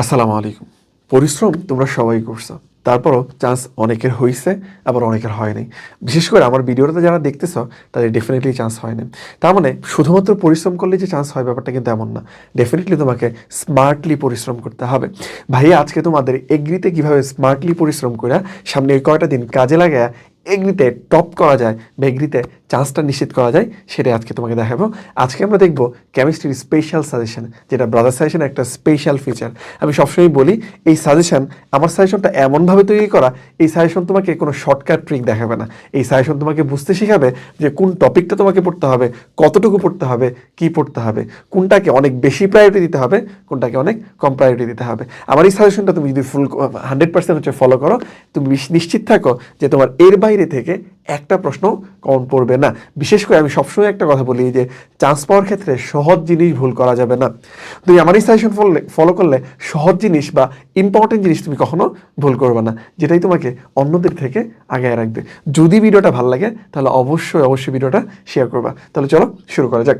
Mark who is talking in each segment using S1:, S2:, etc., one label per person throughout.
S1: আসসালামু আলাইকুম। পরিশ্রম তোমরা সবাই করছ। তারপরও চান্স অনেকের হয়েছে আবার অনেকের হয়নি। বিশেষ করে আমার ভিডিওটা যারা দেখতেছ, তাদের ডেফিনেটলি চান্স হয়নি। তার মানে শুধুমাত্র পরিশ্রম করলে যে চান্স হয় ব্যাপারটা কিন্তু এমন না। ডেফিনেটলি তোমাকে স্মার্টলি পরিশ্রম করতে হবে। ভাইয়া, আজকে তোমাদের এগ্রিতে কীভাবে স্মার্টলি পরিশ্রম করে সামনে কয়টা দিন কাজে লাগায় এগ্রিতে টপ করা যায় বা এগ্রিতে চান্সটা নিশ্চিত করা যায়, সেটাই আজকে তোমাকে দেখাবো। আজকে আমরা দেখব কেমিস্ট্রির স্পেশাল সাজেশন যেটা ব্রাদার সাজেশনের একটা স্পেশাল ফিচার আমি সবসময় বলি, এই সাজেশন আমার সাজেশনটা এমনভাবে তৈরি করা, এই সাজেশন তোমাকে কোনো শর্টকাট ট্রিক দেখাবে না। এই সাজেশন তোমাকে বুঝতে শেখাবে যে কোন টপিকটা তোমাকে পড়তে হবে, কতটুকু পড়তে হবে, কি পড়তে হবে, কোনটাকে অনেক বেশি প্রায়োরিটি দিতে হবে, কোনটাকে অনেক কম প্রায়োরিটি দিতে হবে। আমার এই সাজেশনটা তুমি যদি ফুল হান্ড্রেড পার্সেন্ট হচ্ছে ফলো করো, তুমি নিশ্চিত থাকো যে তোমার এর বাইরে থেকে একটা প্রশ্ন কমন পড়বে না। বিশেষ করে আমি সবসময় একটা কথা বলি যে চান্স পাওয়ার ক্ষেত্রে সহজ জিনিস ভুল করা যাবে না। তুমি আমার সাজেশন ফলো করলে সহজ জিনিস বা ইম্পর্টেন্ট জিনিস তুমি কখনো ভুল করবে না। যেটাই তোমাকে অন্যদের থেকে আগে রাখবে। যদি ভিডিওটা ভালো লাগে, তাহলে অবশ্যই অবশ্যই ভিডিওটা শেয়ার করবা। তাহলে চলো, শুরু করা যাক।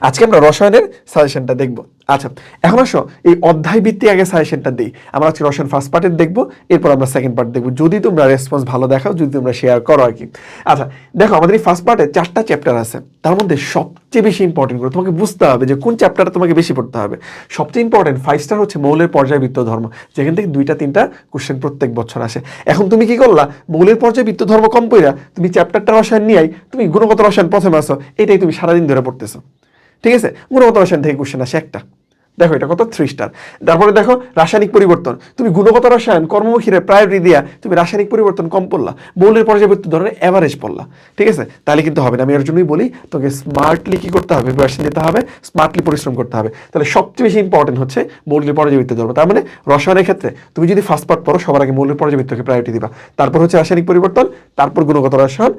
S1: আজকে আমরা রসায়নের সাজেশনটা দেখব। আচ্ছা এখন আসো, এই অধ্যায় ভিত্তিক আগে সাজেশনটা দিই। আমরা আজকে রসায়ন ফার্স্ট পার্টের দেখব, এরপর আমরা সেকেন্ড পার্ট দেখব। যদি তোমরা রেসপন্স ভালো দেখাও, যদি তোমরা শেয়ার করো আর কি। আচ্ছা দেখো, আমাদের এই ফার্স্ট পার্টে চারটা চ্যাপ্টার আছে। তার মধ্যে সবচেয়ে বেশি ইম্পর্টেন্ট করে তোমাকে বুঝতে হবে যে কোন চ্যাপ্টারটা তোমাকে বেশি পড়তে হবে। সবচেয়ে ইম্পর্টেন্ট ফাইভ স্টার হচ্ছে মৌলের পর্যায়বৃত্ত ধর্ম। যেখান থেকে দুইটা, তিনটা কোশ্চেন প্রত্যেক বছর আসে। এখন তুমি কি করলা? মৌলের পর্যায়বৃত্ত ধর্ম কম পড়া তুমি চ্যাপ্টারটা রসায়ন নিয়েই তুমি গুণগত রসায়ন প্রথমে আসো এটাই তুমি সারাদিন ধরে পড়তেছো। ঠিক আছে? গুণগত রসায়ন থেকে কোশ্চেন আসে একটা। দেখো এটা কত থ্রি স্টার তারপরে দেখো রাসায়নিক পরিবর্তন। তুমি গুণগত রসায়ন, কর্মমুখীরে প্রায়োরিটি দিয়া তুমি রাসায়নিক পরিবর্তন কম পড়লা, মৌলের পর্যায়বৃত্ত ধরনের অ্যাভারেজ পড়লা, ঠিক আছে? তাহলে কিন্তু হবে না, আমি এর জন্যই বলি, তোকে স্মার্টলি কি করতে হবে প্রিপারেশন নিতে হবে স্মার্টলি পরিশ্রম করতে হবে। তাহলে সবচেয়ে বেশি ইম্পর্টেন্ট হচ্ছে মৌলের পর্যায়বৃত্ত ধর্ম তার মানে রসায়নের ক্ষেত্রে তুমি যদি ফার্স্ট পার্ট পড়ো, সবার আগে মৌলের পর্যায়বৃত্তকে প্রায়োরিটি দিবা। তারপর হচ্ছে রাসায়নিক পরিবর্তন, তারপর গুণগত রসায়ন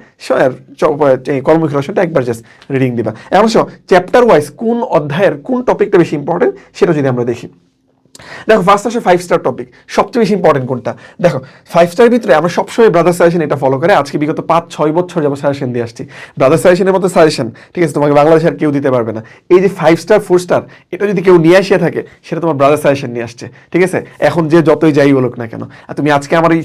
S1: কর্মমুখী রসায়নটা একবার জাস্ট রিডিং দিবা। এমন চ্যাপ্টার ওয়াইজ কোন অধ্যায়ের কোন টপিকটা বেশি ইম্পর্টেন্ট সেটা যদি আমরা দেখি। দেখো ফার্স্ট আসে ফাইভ স্টার টপিক সবচেয়ে বেশি ইম্পর্টেন্ট কোনটা? দেখো ফাইভ স্টার ভিতরে আমরা সবসময় ব্রাদার সাজেশন এটা ফলো করে, আজকে বিগত পাঁচ, ছয় বছর যাব সাজেশন দিয়ে আসছি। ব্রাদার সাজেশনের মতো সাজেশন ঠিক আছে, তোমাকে বাংলাদেশে আর কেউ দিতে পারবে না। এই যে ফাইভ স্টার ফোর স্টার এটা যদি কেউ নিয়ে আসিয়া থাকে, সেটা তোমার ব্রাদার সাজেশন নিয়ে আসছে, ঠিক আছে? এখন যে যতই যাই বলুক না কেন। আর তুমি আজকে আমার এই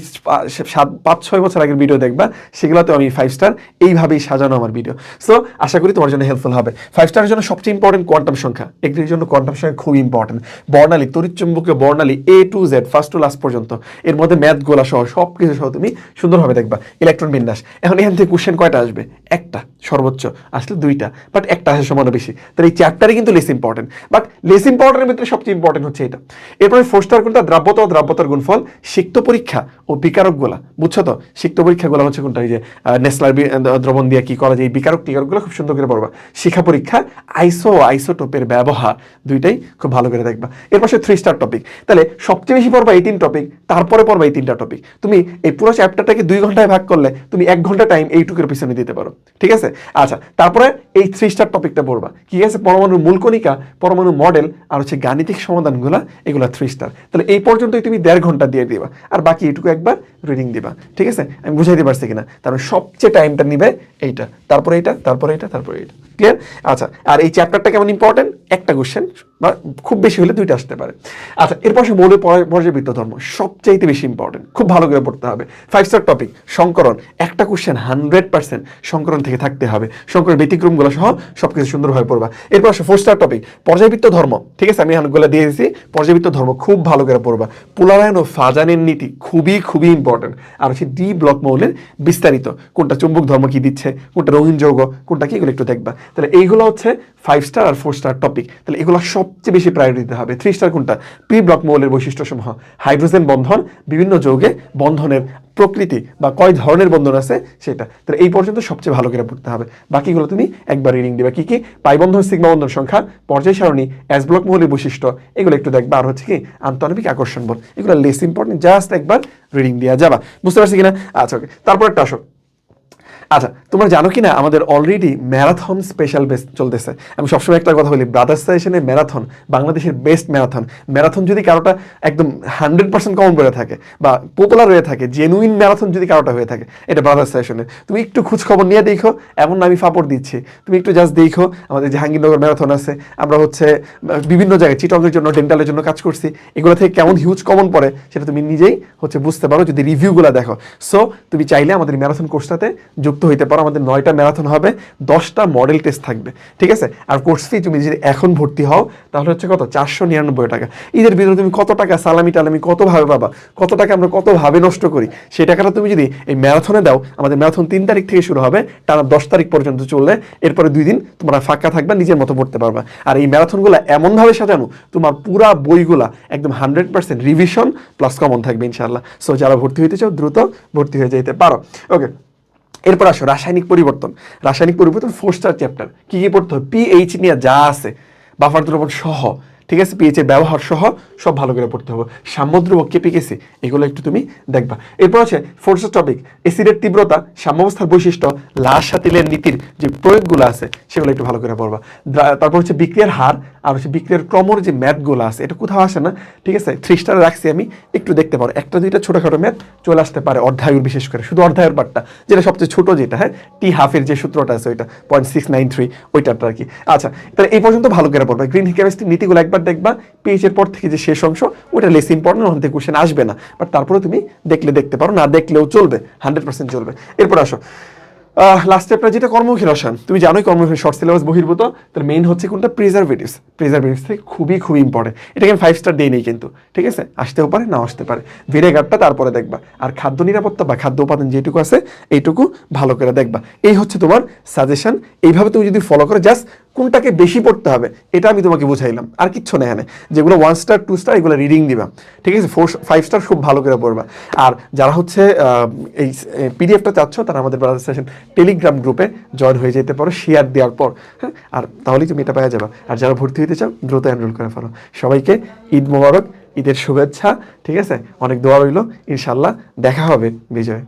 S1: সাত, পাঁচ, ছয় বছর আগের ভিডিও দেখবা সেগুলোতে আমি ফাইভ স্টার এইভাবেই সাজানো আমার ভিডিও সো আশা করি তোমার জন্য হেল্পফুল হবে। ফাইভ স্টারের জন্য সবচেয়ে ইম্পর্টেন্ট কোয়ান্টাম সংখ্যা, একটির জন্য কোয়ান্টাম সংখ্যা খুব ইম্পর্টেন্ট বর্ণালী তড়িৎচুম্বকীয় বর্ণালী A to Z first to last পর্যন্ত। এর মধ্যে ম্যাথ গোলা সহ সব কিছু সহ তুমি সুন্দরভাবে দেখবা। ইলেকট্রন বিন্যাস। এখন এখান থেকে কোশ্চেন কয়টা আসবে? একটা। সর্বোচ্চ আসলে দুইটা বাট একটা আসার সমান বেশি। তাহলে এই চ্যাপ্টারে কিন্তু লেস ইম্পর্টেন্ট বাট লেস ইম্পর্টেন্টের ভিতরে সবচেয়ে ইম্পর্টেন্ট হচ্ছে এটা। এরপরে ফোর্স্টার কোনটা? দ্রাব্যতা ও দ্রাব্যতার গুণফল, সিক্ত পরীক্ষা ও বিকারক গোলা বুঝছ তো? সিক্ত পরীক্ষা গোলা হচ্ছে কোনটা? এই যে নেসলার দ্রবণ দিয়ে কি করা যায়? এই বিকারক টিকারকগুলো খুব সুন্দর করে পড়বা। শিক্ষা পরীক্ষা, আইসো আইসোটোপের ব্যবহার দুইটাই খুব ভালো করে দেখবা। এর পাশে থ্রি স্টার টপিক তাহলে সবচেয়ে বেশি পড়বা এই তিন টপিক তারপরে পড়বা এই তিনটা টপিক তুমি এই পুরো চ্যাপ্টারটাকে দুই ঘন্টায় ভাগ করলে তুমি এক ঘণ্টা টাইম এইটুকুর পিছনে দিতে পারো। ঠিক আছে? আচ্ছা তারপরে এই থ্রি স্টার টপিকটা পড়বা কি আছে? পরমাণু মূলকণিকা পরমাণু মডেল আর হচ্ছে গাণিতিক সমাধানগুলো, এগুলো থ্রি স্টার তাহলে এই পর্যন্তই তুমি দেড় ঘণ্টা দিয়ে দিবা, আর বাকি এটুকু একবার রিডিং দিবা, ঠিক আছে? আমি বুঝাইতে পারছি কিনা? তারপরে সবচেয়ে টাইমটা নিবে এইটা, তারপরে এটা তারপরে এটা তারপরে এইটা। ক্লিয়ার আচ্ছা আর এই চ্যাপ্টারটা কেমন ইম্পর্টেন্ট একটা কোশ্চেন বা খুব বেশি হলে দুইটা আসতে পারে। আচ্ছা এর পাশে মৌলের পর্যায়বৃত্ত ধর্ম, সবচাইতে বেশি ইম্পর্টেন্ট খুব ভালো করে পড়তে হবে। ফাইভ স্টার টপিক সংকরণ, একটা কোশ্চেন হান্ড্রেড পার্সেন্ট সংকরণ থেকে থাকতে হবে। সংকরণ ব্যতিক্রমগুলো সহ সবকিছু সুন্দরভাবে পড়বা। এরপর আসে ফোর স্টার টপিক পর্যায়বৃত্ত ধর্ম, ঠিক আছে? আমি হানগুলো দিয়ে দিয়েছি পর্যায়বৃত্ত ধর্ম খুব ভালো করে পড়বা। পোলারায়ন ও ফাজানের নীতি খুবই খুবই ইম্পর্টেন্ট আর হচ্ছে ডি ব্লক মৌলের বিস্তারিত, কোনটা চুম্বক ধর্ম কি দিচ্ছে, কোনটা রঙিন যৌগ কোনটা কি, এগুলো একটু দেখবা। তাহলে এইগুলো হচ্ছে ফাইভ স্টার আর ফোর স্টার টপিক তাহলে এগুলো সবচেয়ে বেশি প্রায়োরিটি দিতে হবে। থ্রি স্টার কোনটা? প্রি ব্লক মৌলের বৈশিষ্ট্যসমূহ। হাইড্রোজেন বন্ধন, বিভিন্ন যৌগে বন্ধনের প্রকৃতি বা কয় ধরনের বন্ধন আছে সেটা। তাহলে এই পর্যন্ত সবচেয়ে ভালো করে পড়তে হবে। বাকিগুলো তুমি একবার রিডিং দিবা। কি কি? পাই বন্ধন, সিগমা বন্ধন সংখ্যা, পর্যায় সারণী অ্যাস ব্লক মৌলের বৈশিষ্ট্য। এগুলো একটু দেখবা। আর হচ্ছে কি? আন্তঃনবিক আকর্ষণ বল এগুলো লেস ইম্পর্টেন্ট জাস্ট একবার রিডিং দেওয়া যাবা। বুঝতে পারছি কিনা? আচ্ছা ওকে তারপর একটা আসো। আচ্ছা তোমরা জানো কি না আমাদের অলরেডি ম্যারাথন স্পেশাল বেস চলতেছে। আমি সবসময় একটা কথা বলি ব্রাদার্স সেশনে ম্যারাথন বাংলাদেশের বেস্ট ম্যারাথন ম্যারাথন যদি কারোটা একদম হান্ড্রেড পার্সেন্ট কমন করে থাকে বা পপুলার হয়ে থাকে জেনুইন ম্যারাথন যদি কারোটা হয়ে থাকে, এটা ব্রাদার্স সেশনে তুমি একটু খোঁজ খবর নিয়ে দেখো, এমন আমি ফাপড় দিচ্ছি। তুমি একটু জাস্ট দেখো, আমাদের জাহাঙ্গীরনগর ম্যারাথন আছে, আমরা হচ্ছে, বিভিন্ন জায়গায় চিটংয়ের জন্য ডেন্টালের জন্য কাজ করছি, এগুলো থেকে কেমন হিউজ কমন পড়ে, সেটা তুমি নিজেই হচ্ছে বুঝতে পারো, যদি রিভিউগুলো দেখো। সো তুমি চাইলে আমাদের ম্যারাথন কোর্সটাতে যুক্ত হইতে পারো। আমাদের নয়টা ম্যারাথন হবে, দশটা মডেল টেস্ট থাকবে, ঠিক আছে? আর কোর্স ফি তুমি যদি এখন ভর্তি হও, তাহলে হচ্ছে কত? চারশো নিরানব্বই টাকা। ঈদের ভিতরে তুমি কত টাকা সালামি টালামি কতভাবে পাবা, কত টাকা আমরা কতভাবে নষ্ট করি সেই টাকাটা তুমি যদি এই ম্যারাথনে দাও, আমাদের ম্যারাথন তিন তারিখ থেকে শুরু হবে, টানা দশ তারিখ পর্যন্ত চললে, এরপরে দুই দিন তোমরা ফাঁকা থাকবা, নিজের মতো পড়তে পারবা। আর এই ম্যারাথনগুলো এমনভাবে সাজানো, তোমার পুরা বইগুলা একদম hundred percent revision plus common থাকবে ইনশাল্লাহ সো যারা ভর্তি হইতে চাও, দ্রুত ভর্তি হয়ে যেতে পারো। ওকে এরপর আসো, রাসায়নিক পরিবর্তন। রাসায়নিক পরিবর্তন ফোর স্টার চ্যাপ্টার কি কি পড়তে হবে পিএইচ নিয়ে যা আছে বাফার দ্রবণ সহ। ঠিক আছে? পিএইচ এর ব্যবহার সহ সব ভালো করে পড়তে হবে। সাম্যদ্রবক কেপিকেসি এগুলো একটু তুমি দেখবা। এরপর আছে ফোর্থ টপিক এসিডের তীব্রতা সাম্যাবস্থার বৈশিষ্ট্য লাশ সাতিলের নীতির যে প্রয়োগগুলো আছে, সেগুলো একটু ভালো করে পড়বা। তারপর হচ্ছে বিক্রিয়ার হার আর হচ্ছে বিক্রিয়ার ক্রমর যে ম্যাথগুলো আছে, এটা কোথাও আসে না, ঠিক আছে? থ্রি স্টার রাখছি আমি, একটু দেখতে পারো। একটা, দুইটা ছোটোখাটো ম্যাথ চলে আসতে পারে অর্ধায়ুর বিশেষ করে, শুধু অর্ধায়ুর পার্টটা যেটা সবচেয়ে ছোট যেটা হ্যাঁ? টি হাফের যে সূত্রটা আছে ওইটা পয়েন্ট সিক্স নাইন থ্রি ওইটাটা আর কি। আচ্ছা তাহলে এই পর্যন্ত ভালো করে পড়বা। গ্রিন কেমিস্ট্রি নীতিগুলো একবার দেখবা পেজ এর পর থেকে যে শেষ অংশ ওটা লেস ইম্পর্টেন্ট ওখান থেকে কোশ্চেন আসবে না। বাট তারপরে তুমি দেখলে দেখতে পারো, না দেখলেও চলবে হান্ড্রেড পার্সেন্ট চলবে। এরপর আসো। লাস্ট চ্যাপ্টার যেটা কর্মমুখী রসায়ন তুমি জানোই কর্মমুখী শর্ট সিলেবাস বহির্ভূত, তার মেইন হচ্ছে কোনটা? প্রিজারভেটিভস প্রিজারভেটিভস থেকে খুবই খুবই ইম্পর্টেন্ট এটাকে আমি ফাইভ স্টার দিই নেই কিন্তু, ঠিক আছে? আসতেও পারে না আসতে পারে। ভিনেগারটা তারপরে দেখবা। আর খাদ্য নিরাপত্তা বা খাদ্য উপাদান যেটুকু আছে, এইটুকু ভালো করে দেখবা। এই হচ্ছে তোমার সাজেশন এইভাবে তুমি যদি ফলো করো জাস্ট কোনটাকে বেশি পড়তে হবে, এটা আমি তোমাকে বুঝাইলাম। আর কিচ্ছু নেই এখানে। যেগুলো ওয়ান স্টার টু স্টার এগুলো রিডিং দিবা। ঠিক আছে? ফোর ফাইভ স্টার খুব ভালো করে পড়বা। আর যারা হচ্ছে এই পিডিএফটা চাচ্ছ, তারা আমাদের ব্রাদার সেশন টেলিগ্রাম গ্রুপে জয়েন হয়ে যেতে পারো শেয়ার দেওয়ার পর হ্যাঁ? আর তাহলেই তুমি এটা পেয়ে যাবে। আর যারা ভর্তি হতে চাও, দ্রুত এনরোল করে ফেলো। সবাইকে ঈদ মোবারক, ঈদের শুভেচ্ছা, ঠিক আছে? অনেক দোয়া রইল। ইনশাল্লাহ দেখা হবে, বিজয়।